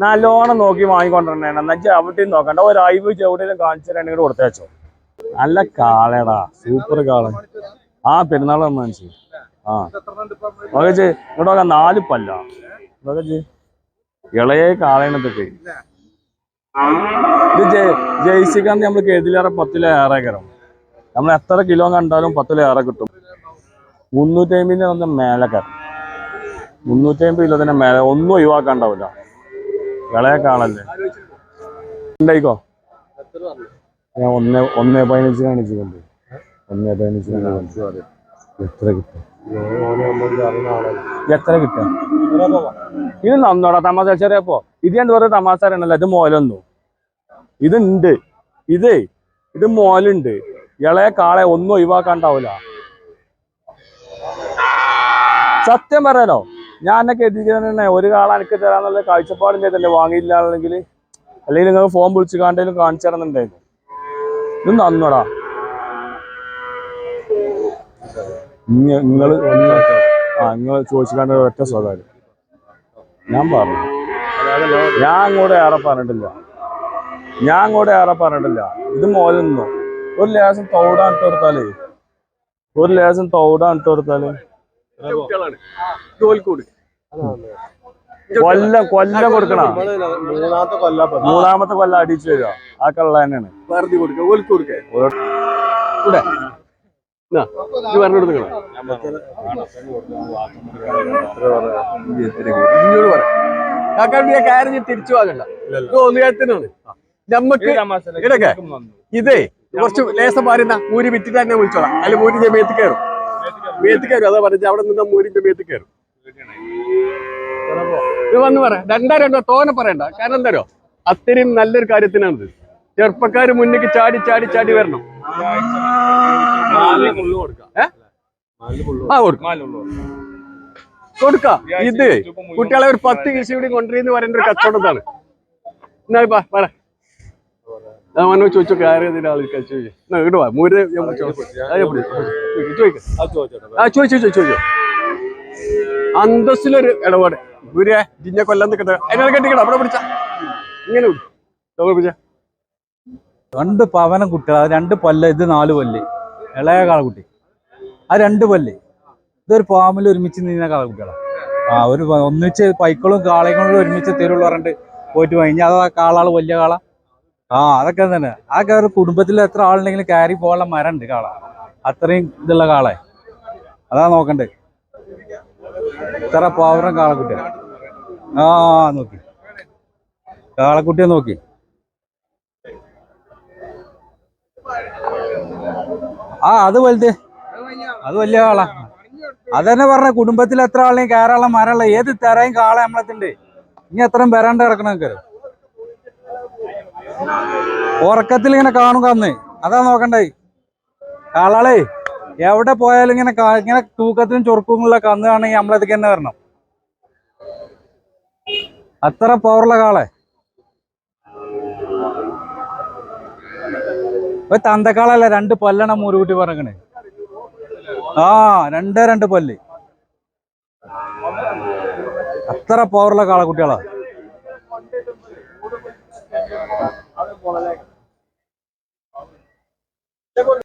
നല്ലോണം നോക്കി വാങ്ങിക്കൊണ്ടിരണേണ് എന്നാ ചവിട്ടിയും നോക്കണ്ട. ഒരു അയവ് ചവിട്ടിലും കാണിച്ചു രണ്ടും കൊടുത്തേച്ചോ നല്ല കാളയടാ സൂപ്പർ കാള. ആ പെരുന്നാൾ മനസ്സി ആ. ഇങ്ങോട്ട് നോക്കാം നാല് പല്ല. നോക്കച്ച് ഇളയെ കാളയണത്തൊക്കെ ഇത് ജെ- ജയ്സിക്കാന്ന് നമ്മൾ കരുതിലേറെ പത്തിലേറെ കയറും. നമ്മൾ എത്ര കിലോ കണ്ടാലും പത്തിലേറെ കിട്ടും. മുന്നൂറ്റി അമ്പതിന്റെ ഒന്ന് മേലെ മുന്നൂറ്റി അമ്പത് കിലോ തന്നെ മേല. ഒന്നും ഒഴിവാക്കാണ്ടാവില്ല. ഇളയ കാളല്ലേ ഉണ്ടായിക്കോ? ഞാൻ ഒന്നേ ഒന്നേ പതിനഞ്ച് കാണിച്ചിട്ടുണ്ട്. ഒന്നേ പതിനഞ്ച് എത്ര കിട്ടും? എത്ര കിട്ടും? ഇത് നന്നോടാ തമാശ ചെറിയപ്പോ. ഇത് ഞാൻ വെറുതെ തമാശ അറിയണല്ലോ ഇത് മോലൊന്നു. ഇതുണ്ട്. ഇതേ ഇത് മോലുണ്ട്. ഇളയ കാളെ ഒന്നും ഒഴിവാക്കാണ്ടാവൂല. സത്യം പറയാനോ ഞാൻ എന്നൊക്കെ എത്തിക്കുന്നതന്നെ ഒരു കാള എനിക്ക് തരാന്നുള്ള കാഴ്ചപ്പാടിന്റെ തന്നെ വാങ്ങിയില്ലാണെങ്കിൽ അല്ലെങ്കിൽ നിങ്ങൾ ഫോൺ വിളിച്ച് കാണ്ടേലും കാണിച്ചു തരുന്നുണ്ടായിരുന്നു. ഇത് നന്നടാ. നിങ്ങൾ ആ നിങ്ങൾ ചോദിച്ചുകാണ്ട ഒറ്റ സ്വകാര്യം. ഞാൻ പറഞ്ഞു. ഞാൻ അങ്ങോട്ട് ഏറെ പറഞ്ഞിട്ടില്ല. ഞാൻ അങ്ങോട്ട് ഏറെ പറഞ്ഞിട്ടില്ല. ഇത് മോലെന്നോ ഒരു ലേശം തൗടാൻ ഇട്ട് കൊടുത്താലേ. ഒരു ലേശം തൗടാൻ ഇട്ട് കൊടുത്താൽ. കൊല്ലം കൊല്ല കൊടുക്കണം? മൂന്നാമത്തെ കൊല്ല മൂന്നാമത്തെ കൊല്ലം അടിച്ചു വരിക ആ കള്ള തന്നെയാണ്. പറഞ്ഞു കൊടുക്കുക. ഓൽക്ക് കൊടുക്കുക. പറഞ്ഞു കൊടുക്കണം പറ. തിരിച്ചു വാങ്ങണ്ട. ഇത് നമ്മക്ക് കുറച്ച് ലേസം മാറുന്ന മൂരി വിറ്റിട്ട് തന്നെ വിളിച്ചോളാം. അല്ലെ മൂരി ജമയത്ത് കയറും. മേത്ത് കയറും അതാ പറഞ്ഞ അവിടെ നിന്ന് മൂരിന്റെ മേത്ത് കയറും ഇത് വന്ന് പറ. രണ്ടാ രണ്ടോ തോനെ പറയണ്ട. കാരണം എന്താരോ അത്രയും നല്ലൊരു കാര്യത്തിനാണിത്. ചെറുപ്പക്കാർ മുന്നിക്ക് ചാടി ചാടി ചാടി വരണം. കൊടുക്ക. ആ കൊടുക്കാം. കൊടുക്കാം. ഇത് കുട്ടികളെ ഒരു പത്ത് കൃഷി കൂടി കൊണ്ടുവരുന്ന പറയുന്ന ഒരു കച്ചവടത്താണ് എന്നാ പറ. ഞാൻ മനോ ചോദിച്ചോ ചോദിച്ചു എന്നാ ഇങ്ങോട്ട് വാ. മൂര്. ചോദിക്ക്. ആ ചോദിച്ചോ ചോദിച്ചോ അന്തസ്സിലൊരു ഇടപാട്. ഗുരുയെ ജിഞ്ഞ കൊല്ലം നിൽക്കട്ടെ അതിനെ കെട്ടിക്കണം? അവിടെ പിടിച്ച. ഇങ്ങനെ പിടിച്ച. രണ്ട് പവനം കുട്ടികൾ അത് രണ്ട് പല്ല് ഇത് നാല് പല്ല്. ഇളയ കാളക്കുട്ടി. ആ രണ്ട് പല്ല്. ഇതൊരു പാമ്പിൽ ഒരുമിച്ച് നീന്ന കാളക്കുട്ടികളാണ് ആ ഒരു ഒന്നിച്ച് പൈക്കളും കാളയും കൊണ്ട് ഒരുമിച്ച് തരുള്ളൂ പറഞ്ഞിട്ട് പോയിട്ട് കഴിഞ്ഞാൽ അത് ആ കാളാൾ വലിയ കാള. ആ അതൊക്കെ തന്നെ. അതൊക്കെ ഒരു കുടുംബത്തിൽ എത്ര ആളുണ്ടെങ്കിലും കയറി പോകാനുള്ള മരം ഉണ്ട് കാള. അത്രയും ഇതുള്ള കാളെ. അതാ നോക്കണ്ടേ. ഇത്ര പൗരം കാളക്കുട്ടി. ആ നോക്കി. കാളക്കുട്ടിയെ നോക്കി. ആ അത് വലുത്. അത് വലിയ കാള. അതന്നെ പറഞ്ഞ കുടുംബത്തിൽ എത്ര ആളെയും കയറാനുള്ള മരമുള്ള ഏത് തരയും കാള നമ്മളെത്തിണ്ട് ഇനി എത്രയും വരാണ്ട് കിടക്കണം കയറി ഉറക്കത്തിൽ ഇങ്ങനെ കാണും കന്ന്. അതാ നോക്കണ്ടേ. കാളാളേ എവിടെ പോയാലും ഇങ്ങനെ ഇങ്ങനെ തൂക്കത്തിനും ചൊറുക്കുമുള്ള കന്ന് ആണെങ്കിൽ നമ്മളതൊക്കെ തന്നെ വരണം. അത്ര പവറുള്ള കാളെ. ഒരു തന്തക്കാളല്ല രണ്ട് പല്ലാണ് മൂരുകുട്ടി പറഞ്ഞേ ആ രണ്ടേ രണ്ട് പല്ല്. അത്ര പവറുള്ള കാളക്കുട്ടികളാ আমি বলে দেখো